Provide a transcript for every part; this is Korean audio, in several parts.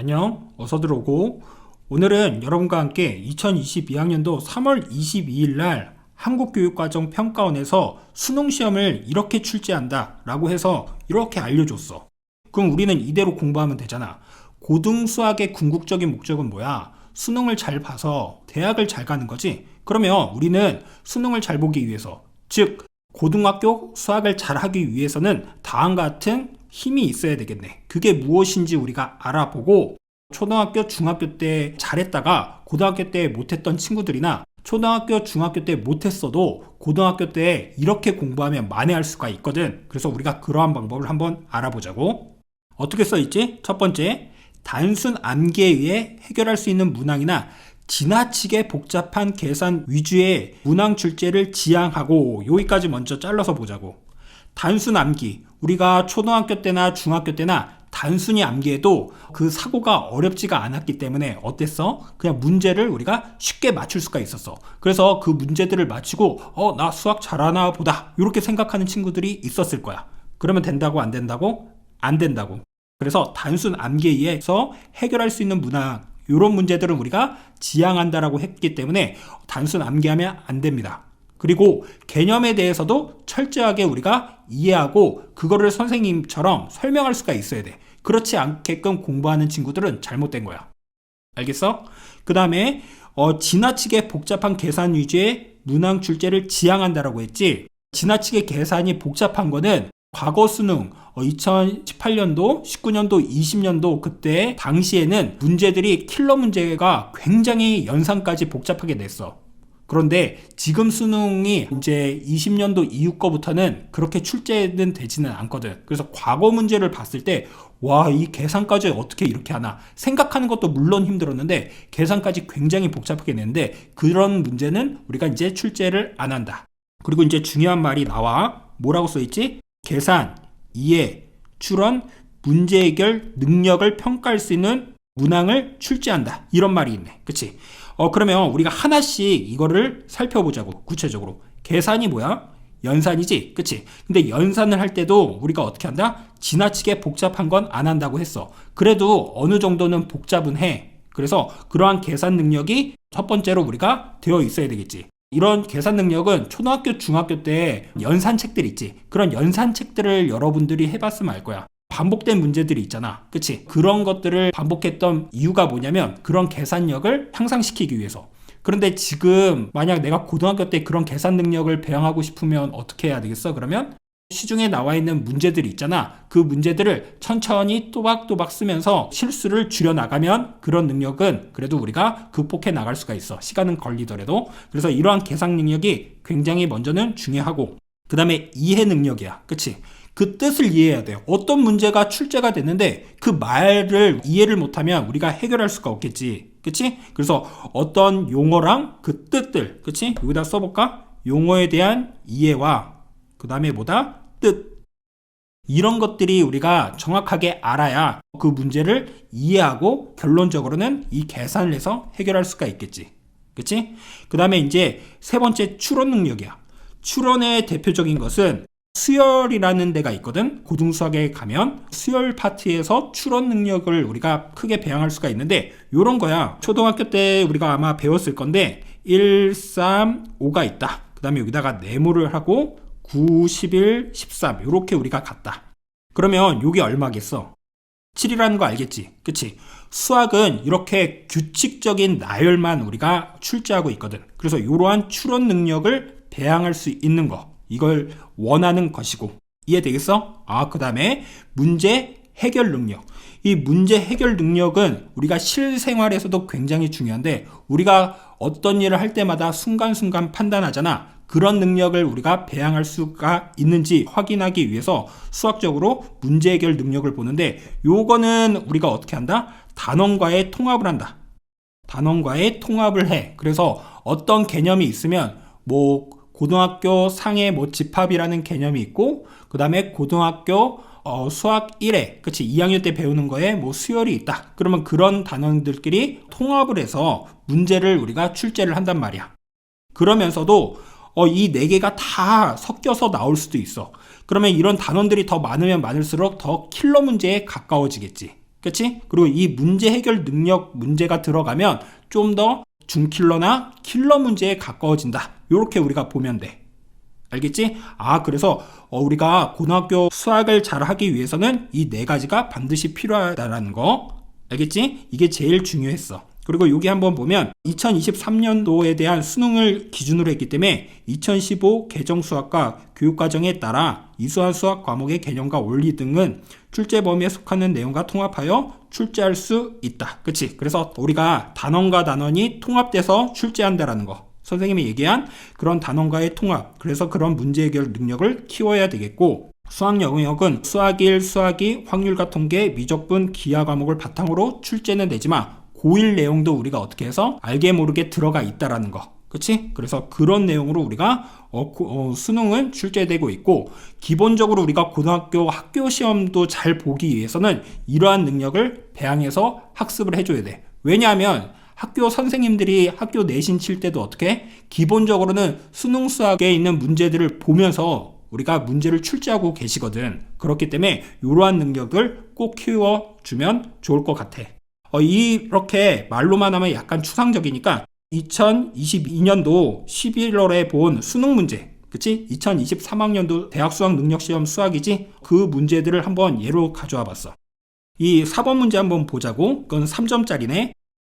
안녕, 어서 들어오고. 오늘은 여러분과 함께 2022학년도 3월 22일 날 한국교육과정 평가원에서 수능 시험을 이렇게 출제한다 라고 해서 이렇게 알려줬어. 그럼 우리는 이대로 공부하면 되잖아. 고등 수학의 궁극적인 목적은 뭐야? 수능을 잘 봐서 대학을 잘 가는 거지? 그러면 우리는 수능을 잘 보기 위해서, 즉, 고등학교 수학을 잘 하기 위해서는 다음과 같은 힘이 있어야 되겠네. 그게 무엇인지 우리가 알아보고 초등학교, 중학교 때 잘했다가 고등학교 때 못했던 친구들이나 초등학교, 중학교 때 못했어도 고등학교 때 이렇게 공부하면 만회할 수가 있거든. 그래서 우리가 그러한 방법을 한번 알아보자고. 어떻게 써있지? 첫 번째, 단순 암기에 의해 해결할 수 있는 문항이나 지나치게 복잡한 계산 위주의 문항 출제를 지향하고 여기까지 먼저 잘라서 보자고. 단순 암기. 우리가 초등학교 때나 중학교 때나 단순히 암기해도 그 사고가 어렵지가 않았기 때문에 어땠어? 그냥 문제를 우리가 쉽게 맞출 수가 있었어. 그래서 그 문제들을 맞히고 어, 나 수학 잘하나 보다. 이렇게 생각하는 친구들이 있었을 거야. 그러면 된다고 안 된다고? 안 된다고. 그래서 단순 암기에 의해서 해결할 수 있는 문항 이런 문제들은 우리가 지향한다라고 했기 때문에 단순 암기하면 안 됩니다. 그리고 개념에 대해서도 철저하게 우리가 이해하고 그거를 선생님처럼 설명할 수가 있어야 돼. 그렇지 않게끔 공부하는 친구들은 잘못된 거야. 알겠어? 그 다음에 어, 지나치게 복잡한 계산 위주의 문항 출제를 지향한다라고 했지. 지나치게 계산이 복잡한 거는 과거 수능 2018년도, 19년도, 20년도 그때 당시에는 문제들이 킬러 문제가 굉장히 연산까지 복잡하게 냈어. 그런데 지금 수능이 이제 20년도 이후 거부터는 그렇게 출제는 되지는 않거든. 그래서 과거 문제를 봤을 때, 와, 이 계산까지 어떻게 이렇게 하나. 생각하는 것도 물론 힘들었는데, 계산까지 굉장히 복잡하게 냈는데, 그런 문제는 우리가 이제 출제를 안 한다. 그리고 이제 중요한 말이 나와. 뭐라고 써있지? 계산, 이해, 추론, 문제 해결 능력을 평가할 수 있는 문항을 출제한다. 이런 말이 있네. 그치? 어, 그러면 우리가 하나씩 이거를 살펴보자고, 구체적으로. 계산이 뭐야? 연산이지? 그치? 근데 연산을 할 때도 우리가 어떻게 한다? 지나치게 복잡한 건 안 한다고 했어. 그래도 어느 정도는 복잡은 해. 그래서 그러한 계산 능력이 첫 번째로 우리가 되어 있어야 되겠지. 이런 계산 능력은 초등학교, 중학교 때 연산책들 있지. 그런 연산책들을 여러분들이 해봤으면 알 거야. 반복된 문제들이 있잖아. 그치? 그런 것들을 반복했던 이유가 뭐냐면 그런 계산력을 향상시키기 위해서. 그런데 지금 만약 내가 고등학교 때 그런 계산 능력을 배양하고 싶으면 어떻게 해야 되겠어? 그러면 시중에 나와 있는 문제들이 있잖아. 그 문제들을 천천히 또박또박 쓰면서 실수를 줄여나가면 그런 능력은 그래도 우리가 극복해 나갈 수가 있어. 시간은 걸리더라도. 그래서 이러한 계산 능력이 굉장히 먼저는 중요하고, 그 다음에 이해 능력이야. 그치? 그 뜻을 이해해야 돼요. 어떤 문제가 출제가 됐는데 그 말을 이해를 못하면 우리가 해결할 수가 없겠지. 그치? 그래서 어떤 용어랑 그 뜻들, 그치? 여기다 써볼까? 용어에 대한 이해와 그 다음에 뭐다? 뜻. 이런 것들이 우리가 정확하게 알아야 그 문제를 이해하고 결론적으로는 이 계산을 해서 해결할 수가 있겠지. 그치? 그 다음에 이제 세 번째 추론 능력이야. 추론의 대표적인 것은 수열이라는 데가 있거든. 고등수학에 가면 수열 파트에서 추론 능력을 우리가 크게 배양할 수가 있는데 요런 거야. 초등학교 때 우리가 아마 배웠을 건데 1, 3, 5가 있다. 그 다음에 여기다가 네모를 하고 9, 11, 13 이렇게 우리가 갔다. 그러면 요게 얼마겠어? 7이라는 거 알겠지? 그치? 수학은 이렇게 규칙적인 나열만 우리가 출제하고 있거든. 그래서 이러한 추론 능력을 배양할 수 있는 거. 이걸 원하는 것이고. 이해되겠어? 아, 그 다음에 문제 해결 능력. 이 문제 해결 능력은 우리가 실생활에서도 굉장히 중요한데, 우리가 어떤 일을 할 때마다 순간순간 판단하잖아. 그런 능력을 우리가 배양할 수가 있는지 확인하기 위해서 수학적으로 문제 해결 능력을 보는데 요거는 우리가 어떻게 한다? 단원과의 통합을 한다. 단원과의 통합을 해. 그래서 어떤 개념이 있으면 뭐 고등학교 상해 뭐 집합이라는 개념이 있고 그 다음에 고등학교 어, 수학 1회, 그치, 2학년 때 배우는 거에 뭐 수열이 있다. 그러면 그런 단원들끼리 통합을 해서 문제를 우리가 출제를 한단 말이야. 그러면서도 어, 이 네 개가 다 섞여서 나올 수도 있어. 그러면 이런 단원들이 더 많으면 많을수록 더 킬러 문제에 가까워지겠지. 그치? 그리고 이 문제 해결 능력 문제가 들어가면 좀 더 중킬러나 킬러 문제에 가까워진다. 이렇게 우리가 보면 돼. 알겠지? 아, 그래서 어, 우리가 고등학교 수학을 잘 하기 위해서는 이 네 가지가 반드시 필요하다라는 거. 알겠지? 이게 제일 중요했어. 그리고 여기 한번 보면 2023년도에 대한 수능을 기준으로 했기 때문에 2015 개정 수학과 교육과정에 따라 이수한 수학 과목의 개념과 원리 등은 출제 범위에 속하는 내용과 통합하여 출제할 수 있다. 그치? 그래서 우리가 단원과 단원이 통합돼서 출제한다라는 거. 선생님이 얘기한 그런 단원과의 통합. 그래서 그런 문제 해결 능력을 키워야 되겠고, 수학 영역은 수학 1, 수학 2, 확률과 통계, 미적분, 기하 과목을 바탕으로 출제는 되지만 고1 내용도 우리가 어떻게 해서 알게 모르게 들어가 있다라는 거. 그치? 그래서 그런 내용으로 우리가 어, 고- 어, 수능은 출제되고 있고 기본적으로 우리가 고등학교 학교 시험도 잘 보기 위해서는 이러한 능력을 배양해서 학습을 해줘야 돼. 왜냐하면 학교 선생님들이 학교 내신 칠 때도 어떻게 기본적으로는 수능 수학에 있는 문제들을 보면서 우리가 문제를 출제하고 계시거든. 그렇기 때문에 이러한 능력을 꼭 키워주면 좋을 것 같아. 어, 이렇게 말로만 하면 약간 추상적이니까 2022년도 11월에 본 수능 문제, 그치? 2023학년도 대학 수학 능력 시험 수학이지? 그 문제들을 한번 예로 가져와 봤어. 이 4번 문제 한번 보자고. 그건 3점짜리네.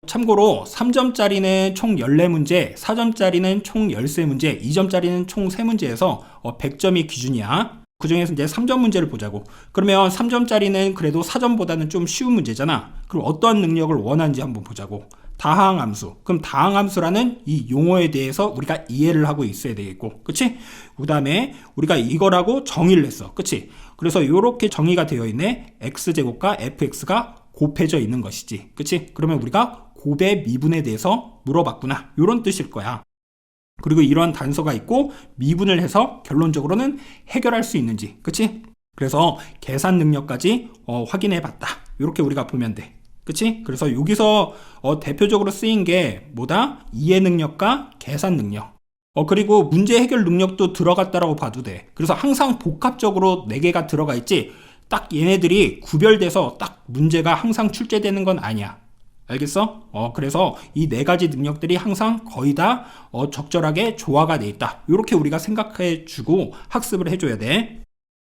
참고로 3점짜리는 총 14문제, 4점짜리는 총 13문제, 2점짜리는 총 3문제에서 100점이 기준이야. 그 중에서 이제 3점 문제를 보자고. 그러면 3점짜리는 그래도 4점보다는 좀 쉬운 문제잖아. 그럼 어떠한 능력을 원하는지 한번 보자고. 다항함수. 그럼 다항함수라는 이 용어에 대해서 우리가 이해를 하고 있어야 되겠고. 그치? 그 다음에 우리가 이거라고 정의를 했어. 그치? 그래서 이렇게 정의가 되어 있네. x제곱과 fx가 곱해져 있는 것이지. 그치? 그러면 우리가 곱의 미분에 대해서 물어봤구나. 이런 뜻일 거야. 그리고 이러한 단서가 있고 미분을 해서 결론적으로는 해결할 수 있는지. 그치? 그래서 계산 능력까지 어, 확인해 봤다. 이렇게 우리가 보면 돼. 그치? 그래서 여기서 어, 대표적으로 쓰인 게 뭐다? 이해 능력과 계산 능력. 어, 그리고 문제 해결 능력도 들어갔다라고 봐도 돼. 그래서 항상 복합적으로 4개가 들어가 있지, 딱 얘네들이 구별돼서 딱 문제가 항상 출제되는 건 아니야. 알겠어? 어, 그래서 이 네 가지 능력들이 항상 거의 다 어, 적절하게 조화가 돼 있다. 이렇게 우리가 생각해 주고 학습을 해줘야 돼.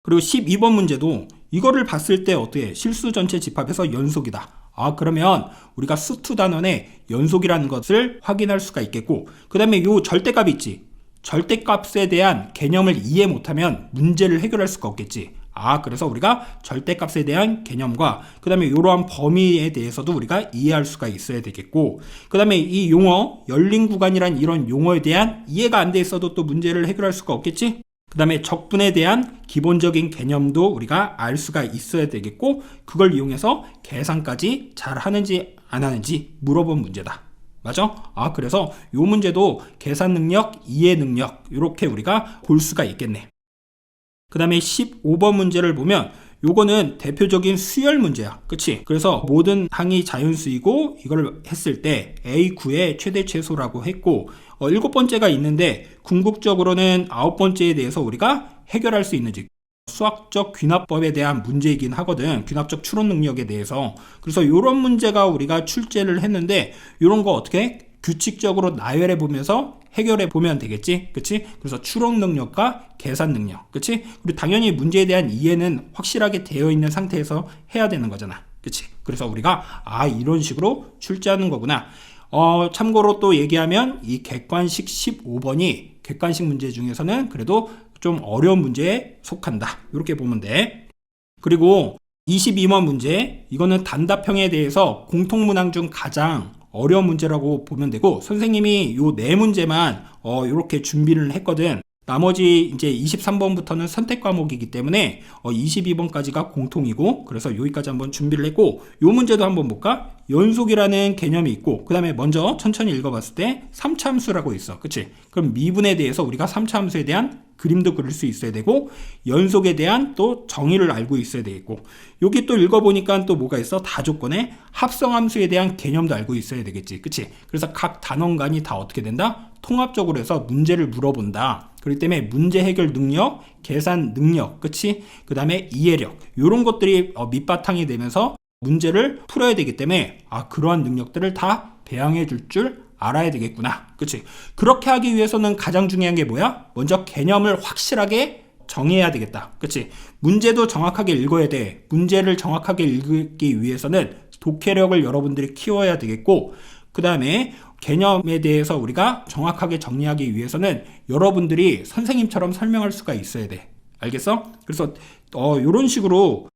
그리고 12번 문제도 이거를 봤을 때 어떻게 실수 전체 집합에서 연속이다. 아, 그러면 우리가 수투 단원의 연속이라는 것을 확인할 수가 있겠고, 그 다음에 요 절대값 있지. 절대값에 대한 개념을 이해 못하면 문제를 해결할 수가 없겠지. 아, 그래서 우리가 절대값에 대한 개념과 그 다음에 이러한 범위에 대해서도 우리가 이해할 수가 있어야 되겠고, 그 다음에 이 용어, 열린 구간이란 이런 용어에 대한 이해가 안 돼 있어도 또 문제를 해결할 수가 없겠지? 그 다음에 적분에 대한 기본적인 개념도 우리가 알 수가 있어야 되겠고, 그걸 이용해서 계산까지 잘 하는지 안 하는지 물어본 문제다. 맞아? 아, 그래서 요 문제도 계산 능력, 이해 능력, 이렇게 우리가 볼 수가 있겠네. 그 다음에 15번 문제를 보면 요거는 대표적인 수열 문제야. 그치? 그래서 모든 항이 자연수이고 이걸 했을 때 A9의 최대 최소라고 했고 어, 일곱 번째가 있는데 궁극적으로는 아홉 번째에 대해서 우리가 해결할 수 있는지 수학적 귀납법에 대한 문제이긴 하거든. 귀납적 추론 능력에 대해서. 그래서 이런 문제가 우리가 출제를 했는데 이런 거 어떻게 규칙적으로 나열해 보면서 해결해 보면 되겠지. 그치? 그래서 추론 능력과 계산 능력. 그치? 그리고 당연히 문제에 대한 이해는 확실하게 되어 있는 상태에서 해야 되는 거잖아. 그치? 그래서 우리가 아, 이런 식으로 출제하는 거구나. 어, 참고로 또 얘기하면 이 객관식 15번이 객관식 문제 중에서는 그래도 좀 어려운 문제에 속한다. 이렇게 보면 돼. 그리고 22번 문제, 이거는 단답형에 대해서 공통문항 중 가장 어려운 문제라고 보면 되고, 선생님이 요 네 문제만, 어, 요렇게 준비를 했거든. 나머지 이제 23번부터는 선택 과목이기 때문에, 어, 22번까지가 공통이고, 그래서 여기까지 한번 준비를 했고, 요 문제도 한번 볼까? 연속이라는 개념이 있고, 그 다음에 먼저 천천히 읽어봤을 때, 3차함수라고 있어. 그치? 그럼 미분에 대해서 우리가 3차함수에 대한 그림도 그릴 수 있어야 되고 연속에 대한 또 정의를 알고 있어야 되겠고 여기 또 읽어보니까 또 뭐가 있어? 다조건에 합성함수에 대한 개념도 알고 있어야 되겠지. 그치? 그래서 각 단원 간이 다 어떻게 된다? 통합적으로 해서 문제를 물어본다. 그렇기 때문에 문제 해결 능력 계산 능력 그치? 그 다음에 이해력. 이런 것들이 어, 밑바탕이 되면서 문제를 풀어야 되기 때문에 아 그러한 능력들을 다 배양해 줄줄 알아야 되겠구나. 그치? 그렇게 하기 위해서는 가장 중요한 게 뭐야? 먼저 개념을 확실하게 정해야 되겠다. 그치? 문제도 정확하게 읽어야 돼. 문제를 정확하게 읽기 위해서는 독해력을 여러분들이 키워야 되겠고, 그 다음에 개념에 대해서 우리가 정확하게 정리하기 위해서는 여러분들이 선생님처럼 설명할 수가 있어야 돼. 알겠어? 그래서, 어, 요런 식으로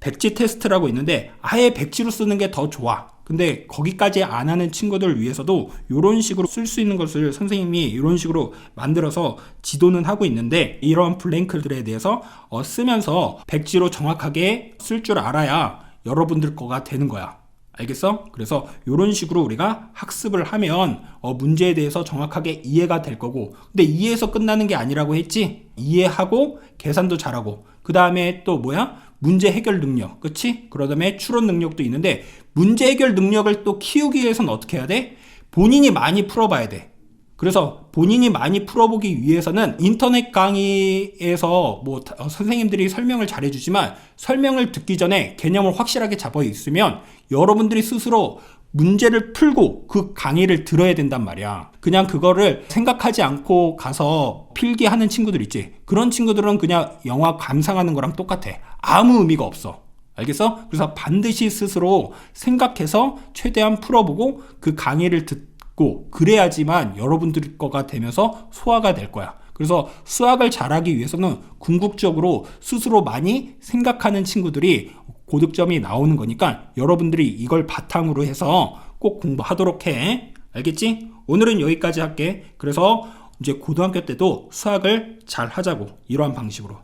백지 테스트라고 있는데 아예 백지로 쓰는 게 더 좋아. 근데 거기까지 안 하는 친구들 위해서도 이런 식으로 쓸 수 있는 것을 선생님이 이런 식으로 만들어서 지도는 하고 있는데 이런 블랭크들에 대해서 어, 쓰면서 백지로 정확하게 쓸 줄 알아야 여러분들 거가 되는 거야. 알겠어? 그래서 이런 식으로 우리가 학습을 하면 어, 문제에 대해서 정확하게 이해가 될 거고 근데 이해해서 끝나는 게 아니라고 했지 이해하고 계산도 잘하고 그 다음에 또 뭐야 문제 해결 능력 그치? 그 다음에 추론 능력도 있는데 문제 해결 능력을 또 키우기 위해서는 어떻게 해야 돼? 본인이 많이 풀어봐야 돼 그래서 본인이 많이 풀어보기 위해서는 인터넷 강의에서 뭐 다- 어, 선생님들이 설명을 잘해주지만 설명을 듣기 전에 개념을 확실하게 잡아 있으면 여러분들이 스스로 문제를 풀고 그 강의를 들어야 된단 말이야. 그냥 그거를 생각하지 않고 가서 필기하는 친구들 있지. 그런 친구들은 그냥 영화 감상하는 거랑 똑같아. 아무 의미가 없어. 알겠어? 그래서 반드시 스스로 생각해서 최대한 풀어보고 그 강의를 듣고 그래야지만 여러분들 거가 되면서 소화가 될 거야. 그래서 수학을 잘하기 위해서는 궁극적으로 스스로 많이 생각하는 친구들이 고득점이 나오는 거니까 여러분들이 이걸 바탕으로 해서 꼭 공부하도록 해. 알겠지? 오늘은 여기까지 할게. 그래서 이제 고등학교 때도 수학을 잘 하자고 이러한 방식으로